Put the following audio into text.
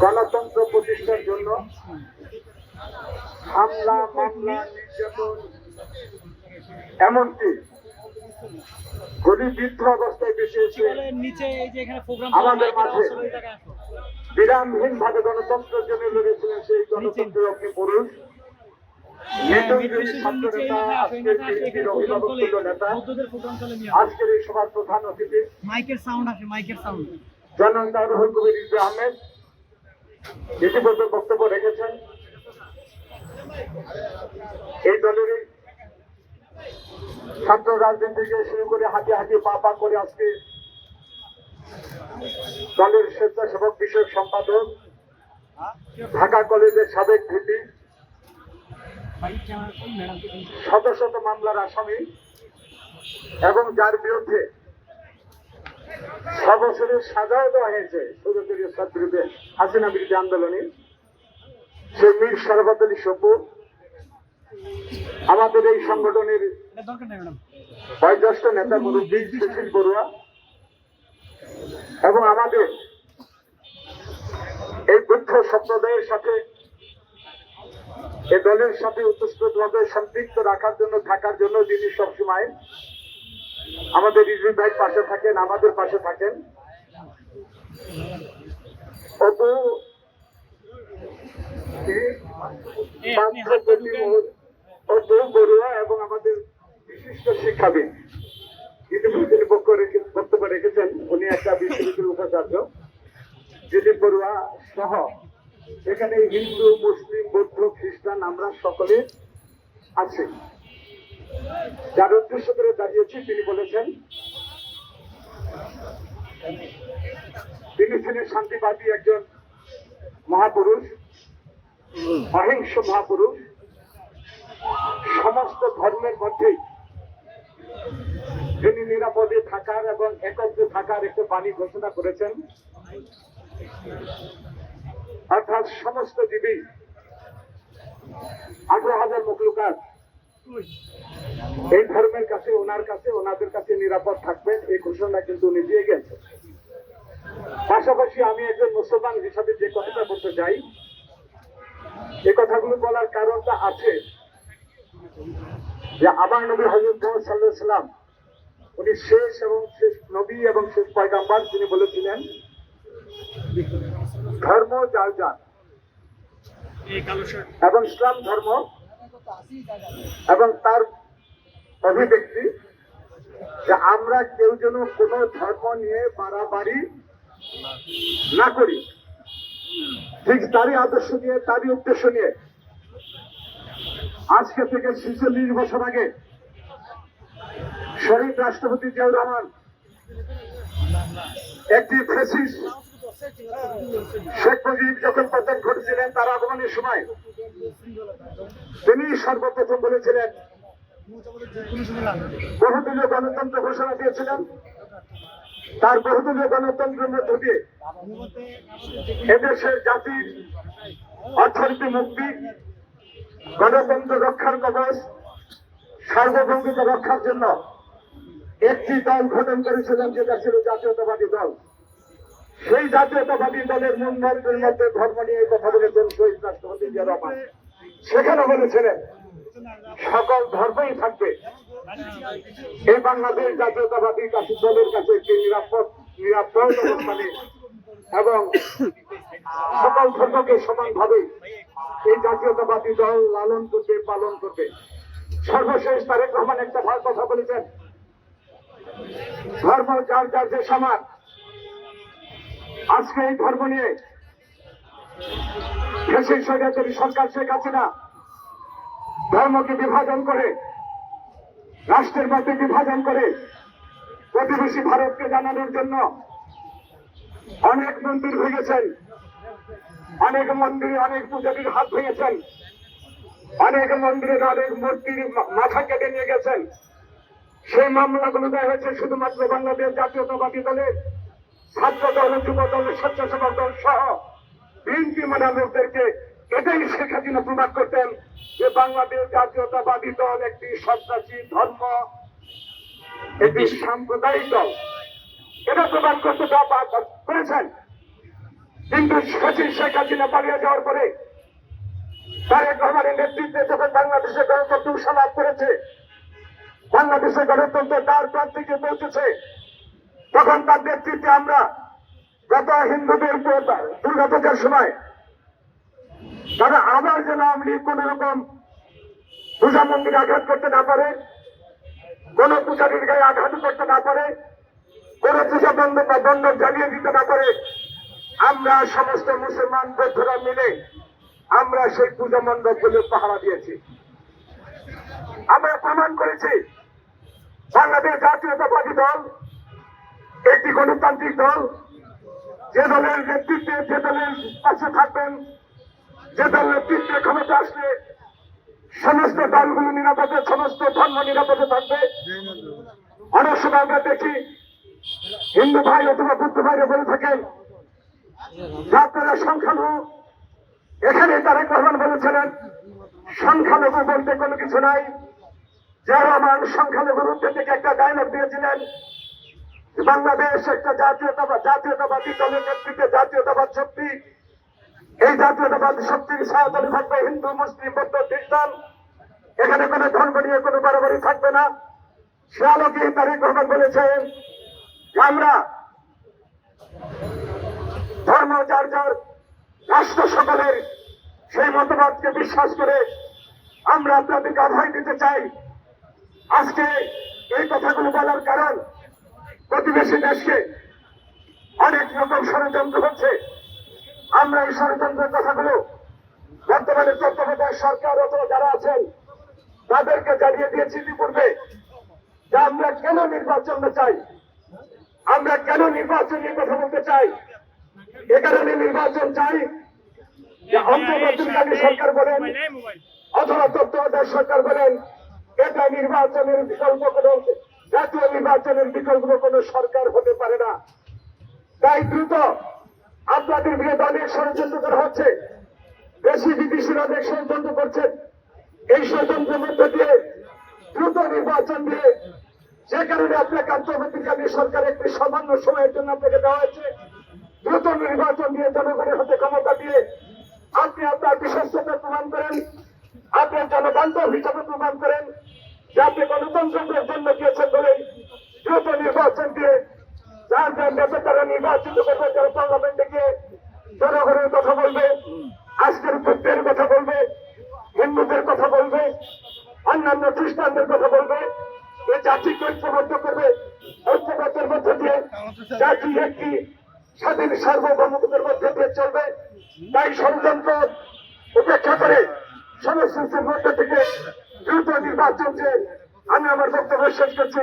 গণতন্ত্র প্রতিষ্ঠার জন্য হামলা মামলা নির্যাতন এমনকি গরিবৃদ্ধ অবস্থায় প্রোগ্রাম আমাদের মাঝে। বিরামহীন ভাবে গণতন্ত্রের জন্য লড়েছিলেন সেই গণতন্ত্রের অগ্নি পুরুষ হ্যাঁ, আজকের এই সভার প্রধান অতিথি মাইকের সাউন্ড আসে মাইকের সাউন্ড কবির আহমেদ ইতিমধ্যে বক্তব্য রেখেছেন। এই দলেরই ছাত্র রাজনীতি থেকে শুরু করে হাঁটি হাঁটি পা পা করে আজকে দলের স্বেচ্ছাসেবক বিষয়ক সম্পাদক, ঢাকা কলেজের সাবেক ভিপি, শত শত মামলার আসামি এবং যার বিরুদ্ধে ছ বছরের সাজাও দেওয়া হয়েছে ইসলাম বিরুদ্ধে হাসিনা বিরুদ্ধে আন্দোলনে। সে মীর শরবত আলী আমাদের এই সংগঠনের বয়োজ্যেষ্ঠ নেতা মুরব্বী সুশীল বড়ুয়া এবং আমাদের এই বুদ্ধ সম্প্রদায়ের সাথে এ দলের সাথে উৎস্ফূর্তভাবে সম্পৃক্ত রাখার জন্য, থাকার জন্য যিনি সবসময় আমাদের রিজভি ভাই পাশে থাকেন, আমাদের পাশে থাকেন। এবং আমাদের বিশিষ্ট শিক্ষাবিদ। ইতিমধ্যে তিনি রেখে- বক্তব্য রেখেছেন। উনি একটা বিশ্ববিদ্যালয়ের উপাচার্য দিলীপ বড়ুয়া সহ। এখানে হিন্দু, মুসলিম, বৌদ্ধ, খ্রিস্টান আমরা সকলে আছি। যার উদ্দেশ্য করে দাঁড়িয়েছি, তিনি বলেছেন, তিনি ছিলেন শান্তিবাদী একজন মহাপুরুষ, অহিংস মহাপুরুষ। সমস্ত ধর্মের মধ্যেই যিনি নিরাপদে থাকার এবং একত্রে থাকার একটা বাণী ঘোষণা করেছেন, অর্থাৎ সমস্ত জীবী আঠারো হাজার মকলুকাত এই ধর্মের কাছে ওনার কাছে ওনাদের কাছে নিরাপদ থাকবেন এই ঘোষণা কিন্তু উনি দিয়ে গেছেন। পাশাপাশি আমি একজন মুসলমান হিসাবে যে কথাটা বলতে চাই এই কথাগুলো বলার কারণটা আছে যে আমার নবী হজরত মোহাম্মদ সাল্লাহ সাল্লাম উনি শেষ এবং শেষ নবী এবং শেষ পয়গাম্বার তিনি বলেছিলেন ধর্ম যার যার। এবং ইসলাম ধর্ম এবং তার অভিব্যক্তি যে আমরা কেউ যেন কোনো ধর্ম নিয়ে বাড়াবাড়ি না করি। ঠিক তারই আদর্শ নিয়ে, তারই উদ্দেশ্য নিয়ে। আজকে থেকে ছেচল্লিশ বছর আগে শহীদ রাষ্ট্রপতি জিয়াউর রহমান একটি ফেসিস শেখ মুজিব যখন পতন ঘটেছিলেন তার আগমনের সময়, তিনি সর্বপ্রথম বলেছিলেন, বহুদলীয় গণতন্ত্র ঘোষণা দিয়েছিলেন। তার বহুদলীয় গণতন্ত্রের মধ্য দিয়ে এদেশের জাতির অর্থনীতি মুক্তি, গণতন্ত্র রক্ষার কবচ সার্বভৌমিতা রক্ষার জন্য একটি দল গঠন করেছিলেন, যেটা ছিল জাতীয়তাবাদী দল। সেই জাতীয়তাবাদী দলের মন্ত্রের মধ্যে ধর্ম নিয়ে কথা বলেছেন শহীদ রাষ্ট্রপতি সেখানে বলেছিলেন, সকল ধর্মই থাকবে। এই বাংলাদেশ জাতীয়তাবাদী কাছে দলের কাছে একটি নিরাপদ নিরাপদ অবস্থানে এবং সকল ধর্মকে সমানভাবে এই জাতীয়তাবাদী দল লালন করবে, পালন করবে। সর্বশেষ তারেক রহমান একটা ভালো কথা বলেছেন। ধর্ম যার যার যে সমান আজকে এই ধর্ম নিয়ে দেশের স্বৈরাচারী সরকার শেখ হাসিনা ধর্মকে বিভাজন করে, রাষ্ট্রের মধ্যে বিভাজন করে প্রতিবেশী ভারতকে জানানোর জন্য অনেক মন্দির ভেঙেছেন, অনেক মন্দিরে অনেক পূজারীর হাত ভেঙেছেন, অনেক মন্দিরের অনেক মূর্তির মাথা কেটে নিয়ে গেছেন। সেই মামলাগুলো দেওয়া হয়েছে শুধুমাত্র বাংলাদেশ জাতীয়তাবাদী দলের ছাত্র দল যুব দল স্বেচ্ছাসেবক দল সহ বিএনপি মানা লোকদেরকে এটাই শেখ হাসিনা প্রমাণ করতেন যে বাংলাদেশ জাতীয়তাবাদী দল একটি সন্ত্রাসী ধর্ম একটি সাম্প্রদায়িক দল। এটা প্রমাণ করতে করেছেন। কিন্তু সচিব শেখ হাসিনা পালিয়ে যাওয়ার পরে তারেক রহমানের নেতৃত্বে যখন বাংলাদেশে গণতন্ত্র লাভ করেছে বাংলাদেশে গণতন্ত্র তার প্রান্তিকে পৌঁছেছে তখন তার নেতৃত্বে আমরা গত হিন্দুদের দুর্গাপূজার সময় তারা আবার যেন লীগ কোন রকম পূজা মন্দিরে আঘাত করতে না পারে, কোন পূজারীর গায়ে আঘাত করতে না পারে, কোন পূজা বন্ধ বা বন্ধ জ্বালিয়ে দিতে না পারে, আমরা সমস্ত মুসলমান বৌদ্ধরা মিলে আমরা সেই পূজা মণ্ডপগুলো পাহারা দিয়েছি। আমরা প্রমাণ করেছি, বাংলাদেশ জাতীয়তাবাদী দল একটি গণতান্ত্রিক দল। যে দলের নেতৃত্বে যে দলের পাশে থাকবেন, যে দল নেতৃত্বে ক্ষমতা আসলে সমস্ত দলগুলো নিরাপদে, সমস্ত ধর্ম নিরাপদে থাকবে। অনেক সময় আমরা দেখি, হিন্দু ভাই অথবা বুদ্ধ ভাইরা বলে থাকেন আপনারা সংখ্যালঘু। এখানে তারেক রহমান বলেছিলেন, সংখ্যালঘু বলতে কোনো কিছু নাই। যে রহমান সংখ্যালঘুর থেকে একটা ডায়লগ দিয়েছিলেন বাংলাদেশ একটা জাতীয়তাবাদ, জাতীয়তাবাদী দলের নেতৃত্বে জাতীয়তাবাদ শক্তি। এই জাতীয়তাবাদ শক্তির সহায়তায় থাকবে হিন্দু, মুসলিম, বৌদ্ধ, খ্রিস্টান। এখানে কোনো ধর্ম নিয়ে কোনো বাড়াবাড়ি থাকবে না। সে আলোকে তারেক রহমান বলেছেন আমরা ধর্ম যার যার রাষ্ট্র সকলের সেই মতবাদকে বিশ্বাস করে আমরা আপনাদেরকে অভয় দিতে চাই। আজকে এই কথাগুলো বলার কারণ প্রতিবেশী দেশকে অনেক রকম ষড়যন্ত্র হচ্ছে। আমরা এই ষড়যন্ত্রের কথাগুলো বর্তমানে তত্ত্বাবধায়ক সরকার অথবা যারা আছেন, তাদেরকে জানিয়ে দিয়েছি ইতিপূর্বে যে আমরা কেন নির্বাচন চাই? আমরা কেন নির্বাচন নিয়ে কথা বলতে চাই? এ কারণে নির্বাচন চাই যে অন্তর্বর্তীকালীন সরকার বলেন অথবা তত্ত্বাবধায়ক সরকার বলেন, এটা নির্বাচনের বিকল্প কোন জাতীয় নির্বাচনের বিকল্প কোন সরকার হতে পারে না। তাই দ্রুত আপনাদের বিরুদ্ধে অনেক ষড়যন্ত্র করা হচ্ছে। দেশি বিদেশিরা অনেক ষড়যন্ত্র করছেন এই ষড়যন্ত্রের মধ্যে দিয়ে দ্রুত নির্বাচন দিয়ে যে কারণে আপনাকে আন্তর্জাতিককালীন সরকার একটি সামান্য সময়ের জন্য আপনাকে দেওয়া হয়েছে, দ্রুত নির্বাচন দিয়ে জনগণের হাতে ক্ষমতা দিয়ে আপনি আপনার বিশ্বস্ততা প্রমাণ করেন, আপনার জনবান্ধব হিসাবে প্রমাণ করেন যে আপনি গণতন্ত্রের জন্য গিয়েছেন বলেই দ্রুত নির্বাচন দিয়ে যার যার নেতা তারা নির্বাচিত করবে, তারা পার্লামেন্টে গিয়ে জনগণের কথা বলবে, আজকের বুদ্ধের কথা বলবে, হিন্দুদের কথা বলবে, অন্যান্য খ্রিস্টানদের কথা বলবে, এ জাতিকে ঐক্যবদ্ধ করবে, ঐক্যবদ্ধের মধ্যে দিয়ে জাতি একটি স্বাধীন সার্বভৌমত্বের মধ্যে দিয়ে চলবে। তাই ষড়যন্ত্র উপেক্ষা করে সমস্ত মধ্যে থেকে দ্রুত নির্বাচন যে আমি আমার বক্তব্য শেষ করছি।